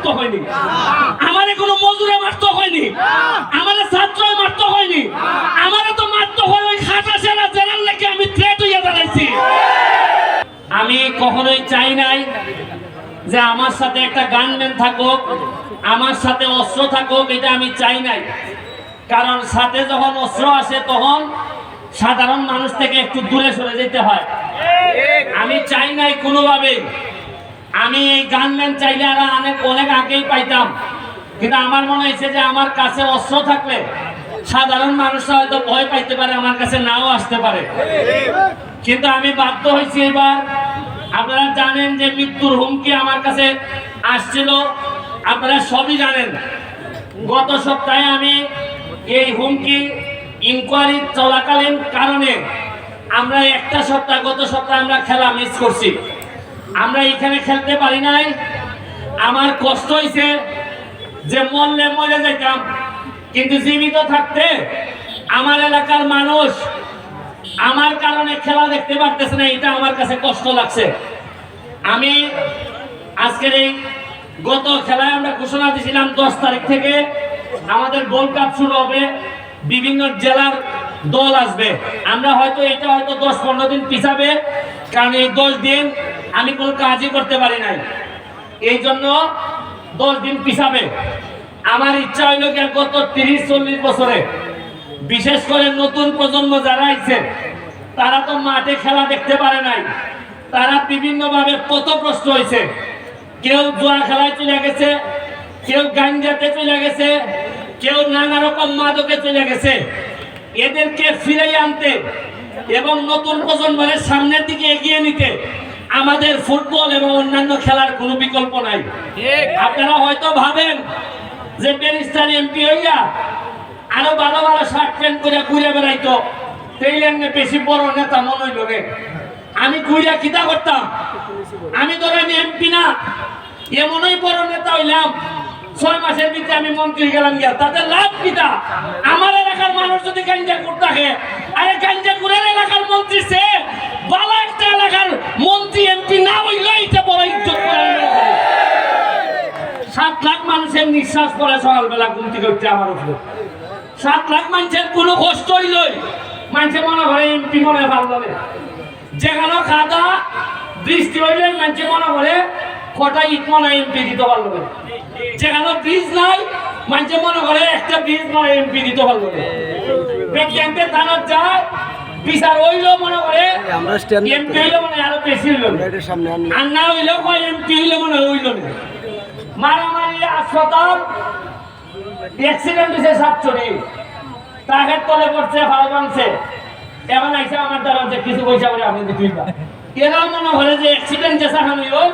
মারতে হয়নি। আমারে কোনো মজুরে মারতে হয়নি। আমারে ছাত্রই মারতে হয়নি। আমারে তো মারতে হয় ওই খাটা সেনা জেনার লেগে আমি থ্রেট হইয়া দাঁড়াইছি। আমি কখনোই চাই নাই যে আমার সাথে একটা গানম্যান থাকুক, আমার সাথে অস্ত্র থাকুক, এটা আমি চাই নাই। কারণ সাথে যখন অস্ত্র আসে তখন সাধারণ মানুষ থেকে একটু দূরে সরে যেতে হয়। আমি চাই নাই কোনোভাবে আমি এই গানম্যান চাইলে আর অনেক অনেক আগেই পাইতাম। কিন্তু আমার মনে হয়েছে যে আমার কাছে অস্ত্র থাকলে সাধারণ মানুষরা হয়তো ভয় পাইতে পারে, আমার কাছে নাও আসতে পারে। কিন্তু আমি বাধ্য হয়েছি এবার। আপনারা জানেন যে মৃত্যুর হুমকি আমার কাছে আসছিল। আপনারা সবই জানেন। গত সপ্তাহে আমি এই হুমকি ইনকোয়ারি চলাকালীন কারণে আমরা একটা সপ্তাহ, গত সপ্তাহে আমরা খেলা মিস করছি। আমরা এখানে খেলতে পারি নাই। আমার কষ্ট হয়েছে যে মরলে মরে যেতাম। কিন্তু জীবিত থাকতে আমার এলাকার মানুষ আমার কারণে খেলা দেখতে পারতেছে না, এটা আমার কাছে কষ্ট লাগছে। আমি আজকের এই গত খেলায় আমরা ঘোষণা দিয়েছিলাম দশ তারিখ থেকে আমাদের গোল্ড কাপ শুরু হবে, বিভিন্ন জেলার দল আসবে। আমরা হয়তো এটা হয়তো দশ পনেরো দিন পিছাবে, কারণ এই দশ দিন আমি কোনো কাজই করতে পারি নাই। এই জন্য দশ দিন পিছাবে। আমার ইচ্ছা হইল গত তিরিশ, চল্লিশ বছরে, বিশেষ করে নতুন প্রজন্ম যারা আইছে, তারা তো মাঠে খেলা দেখতে পারে নাই। তারা বিভিন্নভাবে পথপ্রস্ত হয়েছে কেউ জোয়া খেলায় চলে গেছে, কেউ গাঞ্জাতে চলে গেছে, কেউ নানা রকম মাদকে চলে গেছে। এদেরকে ফিরে আনতে এবং নতুন প্রজন্মের সামনের দিকে এগিয়ে নিতে আমাদের ফুটবল এবং অন্যান্য খেলার কোনো বিকল্প নাই। আপনারা হয়তো ভাবেন যে প্যারিস্তান এমপি হইয়া আরও ভালো ভালো শার্ট প্যান্ট করে ঘুরে বেড়াইতো। সেই লাইনে বেশি বড় নেতা মনে হইল রে। আমি ঘুরিয়া কিতা করতাম? আমি ধরেন এমপি না এমনই বড় নেতা হইলাম ছয় মাসের ভিতরে আমি মন্ত্রী গেলাম গিয়া। তাতে লাভ কিটা আমার এলাকার মানুষ যদি গাঞ্জা করতে থাকে, আরে গাঞ্জা কুড়ের এলাকার মন্ত্রী সে, বালা একটা এলাকার মন্ত্রী, এমপি না হইলে এটা বড় ইজ্জত সাত লাখ মানুষের নিঃশ্বাস পড়ে সকালবেলা থেকে উঠছে আমার উপরে। সাত লাখ মানুষের কোনো কষ্ট হইলই। মানুষের মনে করে এমপি মনে ভালো যেখানে খাদা বৃষ্টি হইলে মানুষের মনে করে কটা ইট মনে এমপি দিতে পারল যেখানে ব্রিজ নাই মানুষের মনে করে একটা ব্রিজ নয় এমপি দিতে পারল বিজ্ঞানকে থানার যায় বিচার হইল মনে করে এমপি হইল মানে আরও বেশি হইল আর না হইলেও কয় এমপি হইলে মনে হইল না। মারামারি হাসপাতাল অ্যাক্সিডেন্ট হয়েছে সাতচুরি টাকার তলে পড়ছে ভালো ভাঙছে। এখন আইসা আমার দ্বারা কিছু পয়সা করে আপনি পারেন এরাও মনে করে যে অ্যাক্সিডেন্ট যে সাহানি হল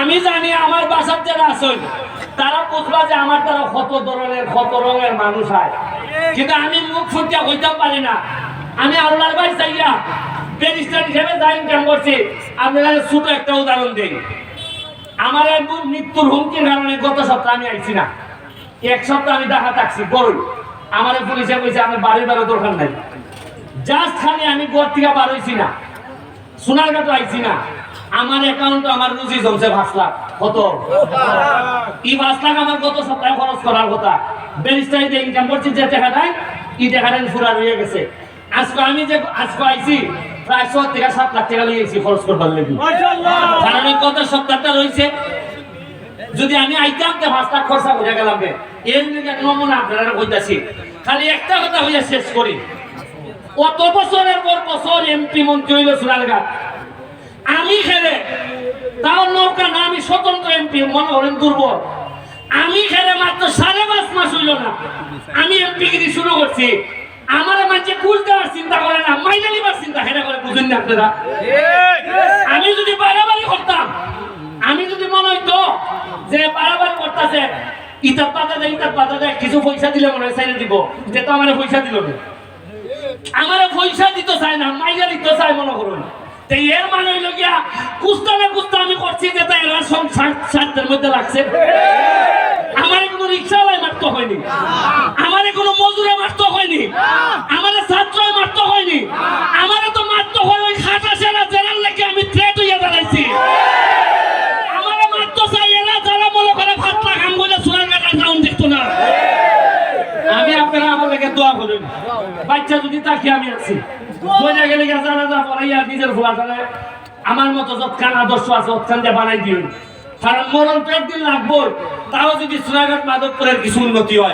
আমি জানি আমার বাসার যারা আসল তারা বুঝবা যে আমার দ্বারা কত ধরনের, কত রঙের মানুষ হয়। কিন্তু আমি মুখ ফুটিয়া হইতেও পারি না। আমি আল্লাহর বাড়ি চাইয়া ব্যারিস্টার হিসেবে যা ইনকাম করছি। আপনারা ছোট একটা উদাহরণ দিই। আমার এক মৃত্যুর হুমকির কারণে গত সপ্তাহে আমি আইছি না। এক সপ্তাহ আমি দেখা থাকছি গরুই আমার পুলিশে কইছে, আমার বাড়ির বেরো দরকার নাই। জাস্ট খালি আমি ঘর থেকে বার হইছি না। সোনার আইছি না। আমার অ্যাকাউন্ট আমার রুজি জমছে পাঁচ লাখ। কত? এই পাঁচ লাখ আমার গত সপ্তাহে খরচ করার কথা। ব্যারিস্টারি যে ইনকাম করছি যে টাকা নাই এই টাকাটা ফুরা রয়ে গেছে। আজকে আমি যে আজকে আইছি প্রায় ছ থেকে সাত লাখ টাকা লিয়েছি খরচ করবার লেগে। কারণ সপ্তাহটা রয়েছে যদি আমি আইতাম তো পাঁচ লাখ খরচা হয়ে গেলাম। এর নমুনা আপনারা কইতাছি। খালি একটা কথা হইয়া শেষ করি। কত বছরের পর বছর এমপি মন্ত্রী হইল সুরালঘাট আমি খেলে তাও নৌকা না, আমি স্বতন্ত্র এমপি, মনে করেন দুর্বল। আমি খেলে মাত্র সাড়ে পাঁচ মাস হইল না। আমি এমপি গিরি শুরু করছি। আমার মাঝে কুলতে আর চিন্তা করে না, মাইনা নিবার চিন্তা হেরা করে, বুঝেন না আপনারা? আমি যদি বাড়াবাড়ি করতাম, আমি যদি মনে হইতো যে বাড়াবাড়ি করতেছে, ইতার পাতা দেয়, ইতার পাতা দেয়, কিছু পয়সা দিলে মনে হয় সাইনে দিব যে তো আমার পয়সা দিল না। আমারে পয়সা দিতে চায় না মাইয়া দিতে চায় মনে করুন। তো এর মানে হইল গিয়া না আমি করছি যে তাই এরা সব মধ্যে লাগছে। আমারে কোনো মারতে হয়নি। আমারে কোনো মজুরে মারতে হয়নি। আমারে মারতে হয়নি। আমারে তো মারতে হয় ওই খাটা সেরা লেগে আমি থ্রেট হইয়া দাঁড়াইছি। আমারে মারতে চাই এরা যারা মনে করে ফাটলা কাম বলে কাটা দেখতো না। আমি আপনারা আমার লেগে দোয়া করেন। বাচ্চা যদি তাকে আমি আছি বইয়া গেলে আলাদা পড়াইয়া নিজের ফোলাটারে আমার মতো যৎকান আদর্শ আছে যৎকান দিয়ে বানাই দিন। কারণ মরণ তো একদিন লাগবো তাও যদি সোনাঘাট মাধবপুরের কিছু উন্নতি হয়।